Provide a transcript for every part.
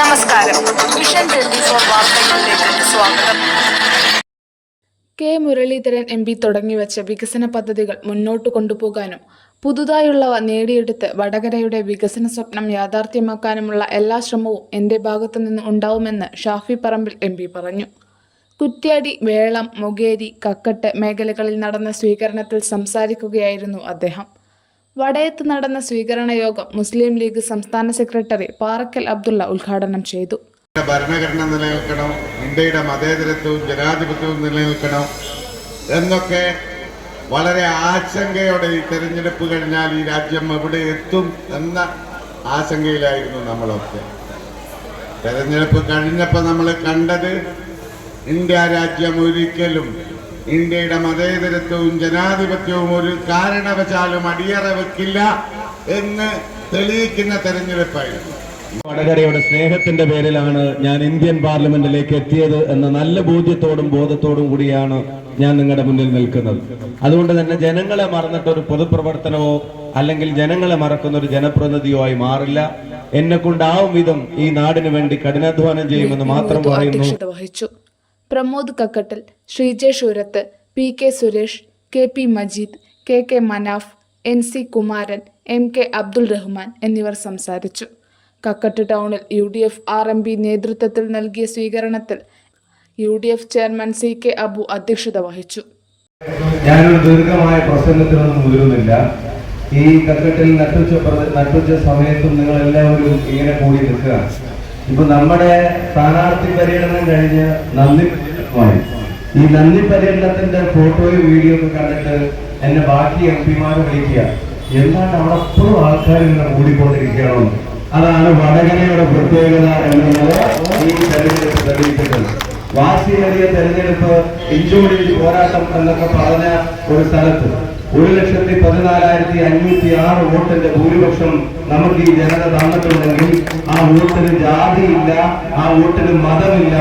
നമസ്കാരം. Mission K. Muraleedharan M P തുടങ്ങിവെച്ച വികസന പദ്ധതികൾ മുന്നോട്ട് കൊണ്ടുപോകാനും പുതുതായുള്ളവ നേടിയെടുത്ത് വടകരയുടെ വികസന സ്വപ്നം യാഥാർത്ഥ്യമാക്കാനുമുള്ള എല്ലാ ശ്രമവും എന്റെ ഭാഗത്തു നിന്ന് ഉണ്ടാവുമെന്ന് ഷാഫി പറമ്പിൽ എം പറഞ്ഞു. കുറ്റ്യാടി വേളം മൊകേരി കക്കട്ട് മേഖലകളിൽ നടന്ന സ്വീകരണത്തിൽ സംസാരിക്കുകയായിരുന്നു അദ്ദേഹം. വടയത്ത് നടന്ന സ്വീകരണ യോഗം മുസ്ലിം ലീഗ് സംസ്ഥാന സെക്രട്ടറി പാറക്കൽ അബ്ദുള്ള ഉദ്ഘാടനം ചെയ്തു. ഭരണഘടന നിലനിൽക്കണം ഇന്ത്യയുടെ മതേതരത്വവും ജനാധിപത്യവും നിലനിൽക്കണം എന്നൊക്കെ വളരെ ആശങ്കയോടെ ഈ തെരഞ്ഞെടുപ്പ് കഴിഞ്ഞാൽ ഈ രാജ്യം എവിടെ എത്തും എന്ന ആശങ്കയിലായിരുന്നു നമ്മളൊക്കെ. തെരഞ്ഞെടുപ്പ് കഴിഞ്ഞപ്പോൾ നമ്മൾ കണ്ടത് ഇന്ത്യ രാജ്യം ഒരിക്കലും ഇന്ത്യയുടെ മതേതരത്വവും ജനാധിപത്യവും ഒരു കാരണവശാലും അടിയറ വെക്കില്ല എന്ന് തെളിയിക്കുന്ന തെരഞ്ഞെടുപ്പായിരുന്നു. വടകരയുടെ സ്നേഹത്തിന്റെ പേരിലാണ് ഞാൻ ഇന്ത്യൻ പാർലമെന്റിലേക്ക് എത്തിയത് എന്ന നല്ല ബോധ്യത്തോടും ബോധത്തോടും കൂടിയാണ് ഞാൻ നിങ്ങളുടെ മുന്നിൽ നിൽക്കുന്നത്. അതുകൊണ്ട് തന്നെ ജനങ്ങളെ മറന്നിട്ട് ഒരു പൊതുപ്രവർത്തനമോ അല്ലെങ്കിൽ ജനങ്ങളെ മറക്കുന്ന ഒരു ജനപ്രതിനിധിയോ ആയി മാറില്ല. എന്നെ കൊണ്ടാവും വിധം ഈ നാടിന് വേണ്ടി കഠിനാധ്വാനം ചെയ്യുമെന്ന് മാത്രം പറയുന്നു. Pramod Kakkattil Sreejesh Shoorath P K Suresh K P Majeed K K Manaf N C Kumaran M K Abdul Rahman എന്നിവർ സംസാരിച്ചു. കക്കട്ട് ടൗണിൽ U D F R M P നേതൃത്വത്തിൽ നൽകിയ സ്വീകരണത്തിൽ U D F chairman C K Abu അധ്യക്ഷത വഹിച്ചു. ഞാനൊരു ദീർഘമായ പ്രസംഗത്തിനൊന്നും മുതിരുന്നില്ല ഈ കക്കട്ടിൽ നട്ടുച്ച നട്ടുച്ച സമയത്തും നിങ്ങൾ എല്ലാവരും ഇങ്ങനെ കൂടി നിൽക്കുക ഇപ്പൊ നമ്മുടെ സ്ഥാനാർത്ഥി പര്യടനം കഴിഞ്ഞ് നന്ദി പര്യടനമായി ഈ നന്ദി പര്യടനത്തിന്റെ ഫോട്ടോയും വീഡിയോ ഒക്കെ കണ്ടിട്ട് എന്നെ ബാക്കി എം പിമാരെ വിളിക്കുക. എന്താണ് അവിടെ എപ്പോഴും ആൾക്കാർ ഇങ്ങനെ കൂടിക്കൊണ്ടിരിക്കണം അതാണ് വടകരയുടെ പ്രത്യേകത എന്നുള്ളത് ഈ തെരഞ്ഞെടുപ്പ് തെളിയിച്ചിട്ടുണ്ട് വാശിയേറിയ തെരഞ്ഞെടുപ്പ് ഇഞ്ചുമുടി പോരാട്ടം എന്നൊക്കെ പറഞ്ഞ ഒരു സ്ഥലത്ത് ഒരു ലക്ഷത്തി പതിനാലായിരത്തി അഞ്ഞൂറ്റി ആറ് വോട്ടിന്റെ ഭൂരിപക്ഷം നമുക്ക് ഈ ജനത തന്നിട്ടുണ്ടെങ്കിൽ ആ വോട്ടിന് ജാതിയില്ല ആ വോട്ടിന് മതമില്ല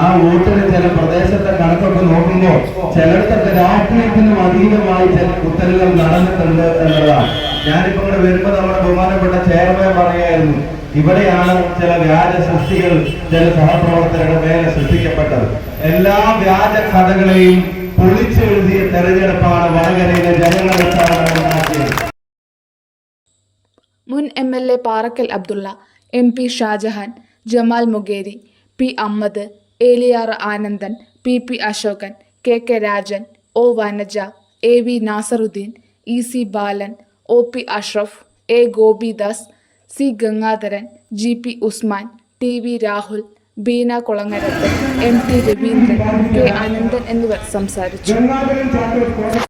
ആ വോട്ടിന് ചില പ്രദേശത്തെ കണക്കൊക്കെ നോക്കുമ്പോൾ ചിലയിടത്തൊക്കെ രാഷ്ട്രീയത്തിനും അതീതമായി ചില കുത്തലുകൾ നടന്നിട്ടുണ്ട് എന്നുള്ളതാണ്. ഞാനിപ്പോ ഇവിടെ വരുമ്പോ നമ്മുടെ ബഹുമാനപ്പെട്ട ചെയർമാൻ പറയായിരുന്നു ഇവിടെയാണ് ചില വ്യാജ സൃഷ്ടികൾ ചില സഹപ്രവർത്തകരുടെ മേലെ സൃഷ്ടിക്കപ്പെട്ടത്. എല്ലാ വ്യാജ കഥകളെയും പൊളിച്ചെഴുതിയ തെരഞ്ഞെടുപ്പാണ് വടകരയിലെ ജനങ്ങൾ M L A Parakkal Abdulla M P Shajahan Jamal Mugeri P Ammad Eliyar Anandan P P Ashokan K K Rajan O Vanaja A V Nasaruddin E C Balan O P Ashraf A Gopidas C Gangadharan G P Usman T V Rahul Beena Kulangarath M T Raveendran K Ananthan എന്നിവർ സംസാരിച്ചു.